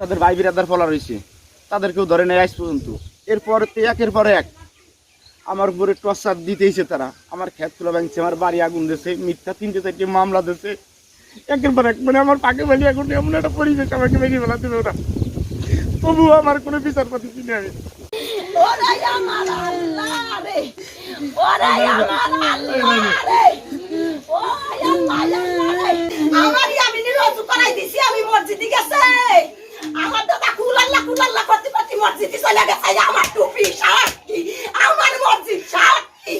তাদের ভাই বিরাদার ফলা রয়েছে। তাদেরকেও ধরে নেয় আজ পর্যন্ত। এরপর একের পর এক আমার উপরে টর্চার দিতেইছে তারা। আমার খেত খোলা ভাঙছে, আমার বাড়ি আগুন দিয়েছে মিথ্যা তিনটে চারটে মামলা দিয়েছে একের পর এক মানে আমার পাকে বাড়ি আগুন এমন একটা পরিবেশ আমাকে বেরিয়ে ফেলা দিল ওরা। তবুও আমার কোনো বিচার পাতি আমি আমার আল্লাহ রে। আমার আল্লাহ রে ওই আল্লাহ আল্লাহ রে আমার আমি রজু করাই দিছি আমি মসজিদে গেছে আমার দাদা কুলাল্লা কুলাল্লা করতে করতে আমার টুপি সাক্ষী, আমার সাক্ষী।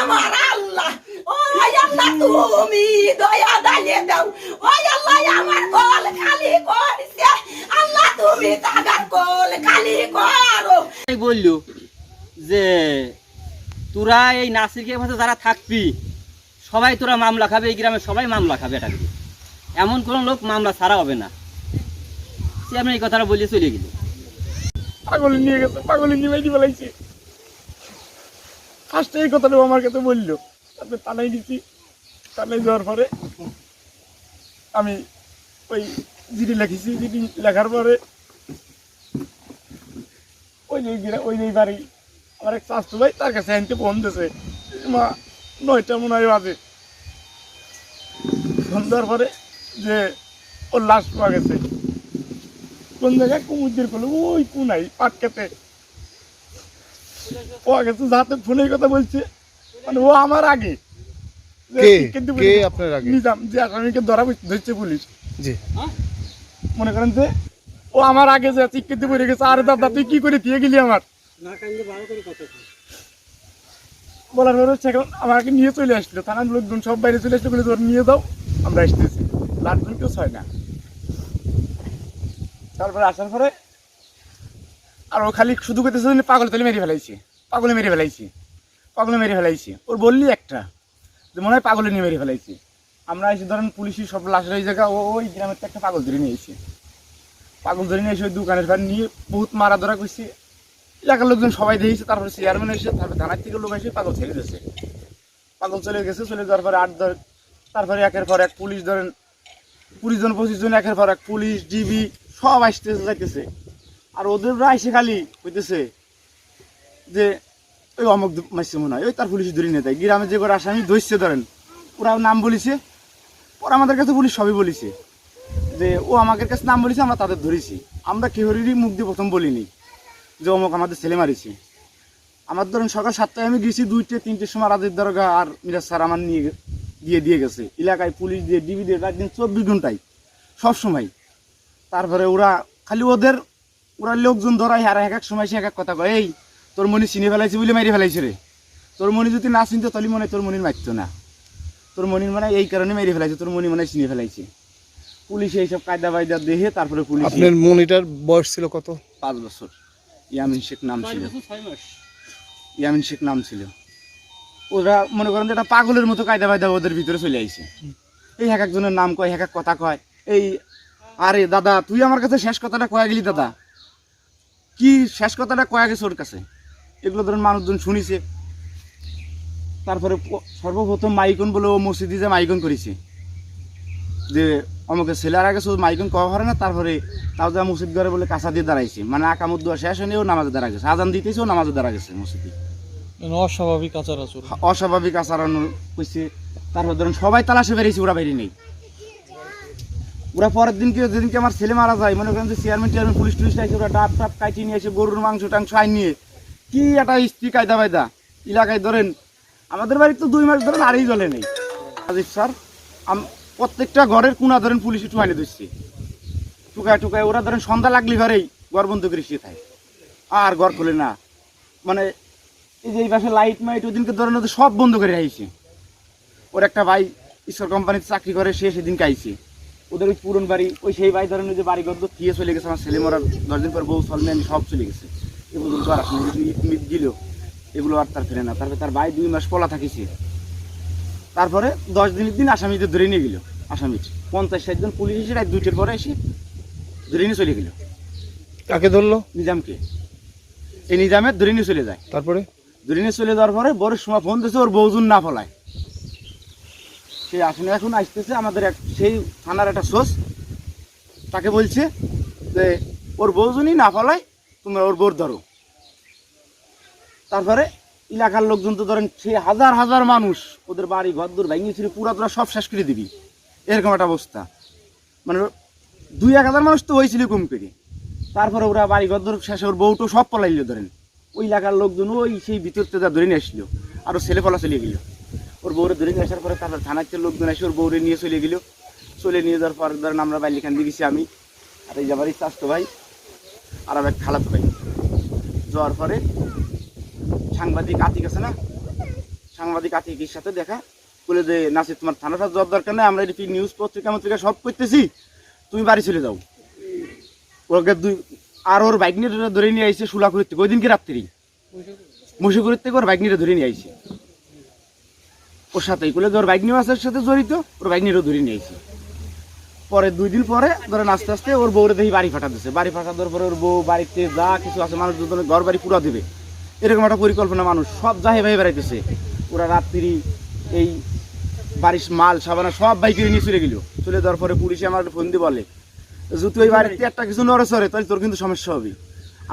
আমার আল্লাহ আল্লাহ, তুমি দয়া দালিয়ে দাও। আল্লাহ আমার কল খালি করছে, আল্লাহ তুমি তাগার কল খালি করো। যে, তোরা এই নাসিরকে ভাষা যারা থাকবি, সবাই তোরা মামলা খাবে, এই গ্রামে সবাই মামলা খাবে, এটা এমন কোনো লোক মামলা ছাড়া হবে না। সে আমি এই কথাটা বলে চলে গেল। পাগল নিয়ে গেছে, পাগল নিয়ে বেরিয়ে ফেলাইছে। ফার্স্টে এই কথাটাও আমার কাছে বলল, তারপরে টানাই দিচ্ছি টানাই যাওয়ার পরে আমি ওই জিডি লিখেছি, জিডি লেখার পরে ওই যে ওই যে বাড়ি, আমার এক শাস্তু ভাই তার কাছে আনতে ফোন দিয়েছে, মা, নয়টা মনে হয় বাজে। ফোন দেওয়ার পরে যে ওর লাশ পাওয়া গেছে। কোন জায়গায় কুমুদের করল? ওই কোনাই পাট খেতে ও আগে তো যাতে ফোনের কথা বলছে। মানে ও আমার আগে। যে কে? কিন্তু আপনার আগে? নিজাম যে আসামিকে ধরা ধরছে পুলিশ। জি। মনে করেন যে ও আমার আগে যে চিকিৎসা পড়ে গেছে আরে দাদা তুই কি করে দিয়ে গেলি আমার? বলার পরে সেখানে আমাকে নিয়ে চলে আসলো। থানার লোকজন সব বাইরে চলে আসলো বলে তোর নিয়ে যাও আমরা আসতেছি। লাটজন কেউ ছয় না। তারপরে আসার পরে আর ও খালি শুধু করতেছে পাগল তেলে মেরে ফেলাইছে, পাগলে মেরে ফেলাইছে, পাগলে মেরে ফেলাইছে। ওর বললি একটা, যে মনে হয় পাগলে নিয়ে মেরে ফেলাইছে। আমরা এসে ধরেন পুলিশের সব লাশের এই জায়গা ওই গ্রামের থেকে একটা পাগল ধরে নিয়ে এসে পাগল ধরে নিয়ে এসে ওই দোকানের ভাড় নিয়ে বহুত মারা ধরা করছে। এলাকার লোকজন সবাই দেখেছে, তারপরে চেয়ারম্যান এসে, তারপরে থানার থেকে লোক এসে পাগল ছেড়ে দিয়েছে। পাগল চলে গেছে, চলে যাওয়ার পরে আট ধর তারপরে একের পর এক পুলিশ ধরেন, কুড়ি জন, পঁচিশ জন, একের পর এক পুলিশ ডিবি সব আসতেছে, যাইতেছে। আর ওদের এসে খালি হইতেছে যে, ওই অমুক মাসছে মনে হয়। ওই তার পুলিশ ধরি নিয়ে দেয় গ্রামে যে করে আসামি ধরছে ধরেন ওরা নাম বলিছে। ওরা আমাদের কাছে পুলিশ সবই বলিছে যে, ও আমাদের কাছে নাম বলেছে, আমরা তাদের ধরেছি। আমরা কেহরিরই মুখ দিয়ে প্রথম বলিনি যে, অমুক আমাদের ছেলে মারিছে। আমার ধরুন সকাল সাতটায় আমি গেছি দুইটে তিনটের সময় রাজের দরগা আর মিরাজ স্যার আমার নিয়ে দিয়ে দিয়ে গেছে। এলাকায় পুলিশ দিয়ে, ডিবি দিয়ে, রাত দিন চব্বিশ ঘন্টায়, সব সময়। তারপরে ওরা খালি ওদের ওরা লোকজন ধরাই আর এক এক সময় সে এক এক কথা কয় এই তোর মনি চিনে ফেলাইছে বলে মেরে ফেলাইছে রে। তোর মনি যদি না চিনতো তাহলে মনে হয় তোর মনির মারতো না। তোর মনির মানে এই কারণে মেরে ফেলাইছে তোর মনি মানে চিনে ফেলাইছে। পুলিশ এইসব কায়দা বায়দা দেখে তারপরে পুলিশ আপনার মনিটার বয়স ছিল কত? পাঁচ বছর। ইয়ামিন শেখ নাম ছিল। ইয়ামিন শেখ নাম ছিল। ওরা মনে করেন যে একটা পাগলের মতো কায়দা বায়দা ওদের ভিতরে চলে আইছে। এই এক একজনের নাম কয় এক এক কথা কয়। এই আরে দাদা তুই আমার কাছে শেষ কথাটা কয়া গেলি দাদা। কি শেষ কথাটা কয়া গেছে ওর কাছে? এগুলো ধরুন মানুষজন শুনিছে। তারপরে সর্বপ্রথম মাইকন বলে ও মসজিদে যে মাইকন করেছে। যে অমুকের ছেলের আগে শুধু মাইকন কওয়া হয় না তারপরে তাও যা মসজিদ ঘরে বলে কাঁচা দিয়ে দাঁড়াইছে। মানে আকামুদ দোয়া শেষ হয়নি ও নামাজে দাঁড়া গেছে। আজান দিতেছে ও নামাজে দাঁড়া গেছে মসজিদে। অস্বাভাবিক আচার আচরণ অস্বাভাবিক আচরণ করছে তারপর ধরুন সবাই তালাশে বেরিয়েছে ওরা বেরিয়ে নেই। ওরা পরের দিনকে, যেদিনকে আমার ছেলে মারা যায়, মনে করেন যে চেয়ারম্যান টেয়ারম্যান পুলিশ টুলিশ আছে ওরা ডাব টাপ কাটিয়ে নিয়ে এসে গরুর মাংস টাংস আইন নিয়ে। কি একটা স্ত্রী কায়দা বায়দা এলাকায় ধরেন, আমাদের বাড়ির তো দুই মাস ধরেন আরই জলে নেই। আজিজ স্যার প্রত্যেকটা ঘরের কোনা ধরেন পুলিশ পুলিশে টুকাইনে দিচ্ছে টুকায় টুকায় ওরা ধরেন সন্ধ্যা লাগলি ঘরেই ঘর বন্ধ করে শুয়ে থাকে। আর ঘর খোলে না। মানে এই যে এই পাশে লাইট মাইট ওদিনকে ধরেন সব বন্ধ করে আইছে ওর একটা ভাই ঈশ্বর কোম্পানিতে চাকরি করে, সে সেদিনকে আইছে। ওদের ওই পুরন বাড়ি ওই সেই ভাই ধরেন ওই যে বাড়ি গদ্দ দিয়ে চলে গেছে আমার ছেলে মরার দশ দিন পর বউ সলমেন সব চলে গেছে। এগুলো তো আর আসেনি যদি ইট দিল এগুলো আর তার ফেরে না। তারপরে তার ভাই দুই মাস পলা থাকিছে। তারপরে দশ দিনের দিন আসামিদের ধরে নিয়ে গেল আসামির পঞ্চাশ ষাট জন পুলিশ এসে রাত দুইটার পরে এসে ধরে নিয়ে চলে গেল। কাকে ধরলো? নিজামকে। এই নিজামের ধরে নিয়ে চলে যায়। তারপরে? ধরে নিয়ে চলে যাওয়ার পরে বড় সময় ফোন দিয়েছে ওর বৌজুন না ফলায়। সে আসলে এখন আসতেছে আমাদের এক সেই থানার একটা সোর্স। তাকে বলছে যে, ওর বউ যদি না ফলায় তোমরা ওর বোর ধরো। তারপরে এলাকার লোকজন তো ধরেন, সে হাজার হাজার মানুষ, ওদের বাড়ি ঘর দূর ভেঙে ছিল পুরা তোরা সব শেষ করে দিবি। এরকম একটা অবস্থা। মানে দুই এক হাজার মানুষ তো হয়েছিল কম করে। তারপরে ওরা বাড়ি ঘর দূর শেষে ওর বউটো সব পলাইলো ধরেন। ওই এলাকার লোকজন ওই সেই ভিতর থেকে ধরে নিয়ে আসলো। আর ও ছেলে পলা চলে গেল। ওর বউরে ধরে নিয়ে আসার পরে তারপর থানাতে লোকজন এসে ওর বউরে নিয়ে চলে গেল। চলে নিয়ে যাওয়ার পর ধরেন আমরা বাইলিখান দিয়ে গেছি আমি। আর এই যাবার ইচ্ছা আসতো ভাই, আর আমার খালাতো ভাই। যাওয়ার পরে সাংবাদিক আতিক আছে না? সাংবাদিক আতিকের সাথে দেখা বলে যে নাসির তোমার থানাটা যাওয়ার দরকার নেই, আমরা এটি নিউজ পত্রিকা, মত্রিকা সব করতেছি, তুমি বাড়ি চলে যাও। ওকে দুই, আর ওর বাইক নিয়ে ধরে নিয়ে আইছে সুলাকুড়ির থেকে, ওই দিনকে রাত্রি মুশিকুড়ির থেকে ওর বাইক নিয়ে ধরে নিয়ে আইছে। ওর সাথে। বলে যে ওর নিয়ে আসার সাথে জড়িত, ওর নিয়েও ধরে নিয়ে আইছে পরে দুই দিন পরে ধরেন আস্তে আস্তে ওর বউরে দেখি বাড়ি ফাটা দিচ্ছে বাড়ি ফাটা দেওয়ার পরে ওর বউ বাড়িতে যা কিছু আছে, মানুষ দুজনে ঘর বাড়ি পুরা দেবে। এরকম একটা পরিকল্পনা মানুষ সব যাহে ভাই বেড়াইতেছে। ওরা রাত্রি এই বাড়ির মাল, সাবানা সব বাইকে নিয়ে চলে গেল। চলে যাওয়ার পরে পুলিশে আমার ফোন দিয়ে বলে, যদি ওই বাড়িতে একটা কিছু নড়ে সরে তাহলে তোর কিন্তু সমস্যা হবে।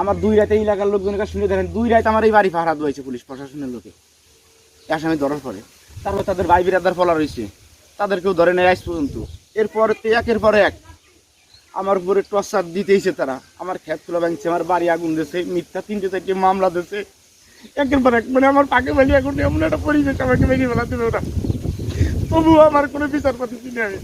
আমার দুই রাতে এলাকার লোকজনের কাছে শুনে দেখেন, দুই রাত আমার এই বাড়ি পাহারা দিয়েছে পুলিশ প্রশাসনের লোকে। আসামি ধরার পরে তারপর তাদের ভাই বিরাদার ফলা রয়েছে তাদেরকেও ধরে নেয় আজ পর্যন্ত। এরপর একের পর এক আমার উপরে টর্চার দিতেইছে তারা। আমার খেত খোলা ভাঙছে, আমার বাড়ি আগুন দিয়েছে মিথ্যা তিনটে চারটে মামলা দিয়েছে একের পর এক মানে আমার পাকে বাড়ি এখন এমন একটা পরিবেশ আমাকে বেরিয়ে ফেলাতে ওরা তবুও আমার কোনো বিচারপাতি পাচ্ছি আমি